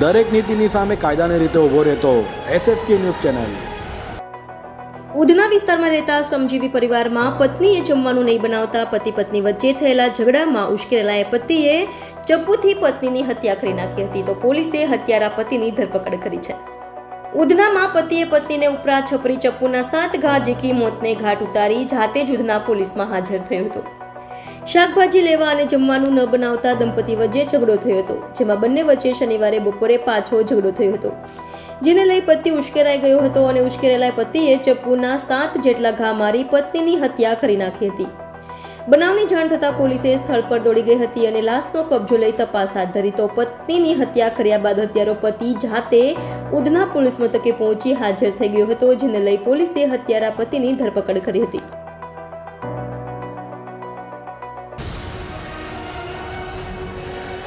દરેક નીતિની સામે કાયદાની રીતે ઊભો રહેતો એસએસકે ન્યૂઝ ચેનલ. ઉધના વિસ્તારમાં રહેતા શ્રમજીવી પરિવારમાં પત્નીએ જમવાનું નહીં બનાવતા પતિ પત્ની વચ્ચે થયેલા ઝઘડામાં ઉશ્કેરેલા એ પતિએ ચપ્પુથી પત્નીની હત્યા કરી નાખી હતી તો પોલીસે હત્યારા પતિની ધરપકડ કરી છે. ઉધનામાં પતિએ પત્નીને ઉપરા છપરી ચપ્પુના સાત ઘા ઝીકી મોતને ઘાટ ઉતારી જાતે જ ઉધના પોલીસમાં હાજર થયો હતો. શાકભાજી લેવા અને જમવાનું ન બનાવતા દંપતી વચ્ચે ઝઘડો થયો હતો, જેમાં બંને વચ્ચે શનિવારે બપોરે પાછો ઝઘડો થયો હતો. જેને લઈ પતિ ઉશ્કેરાઈ ગયો હતો અને ઉશ્કેરેલા પતિએ ચપ્પુના સાત જેટલા ઘા મારી પત્નીની હત્યા કરી નાખી હતી. બનાવની જાણ થતાં પોલીસે સ્થળ પર દોડી ગઈ હતી અને લાશનો કબજો લઈ તપાસ હાથ ધરી તો પત્નીની હત્યા કર્યા બાદ હત્યારો પતિ જાતે ઉધના પોલીસ મથકે પહોંચી હાજર થઈ ગયો હતો, જેને લઈ પોલીસે હત્યારા પતિની ધરપકડ કરી હતી.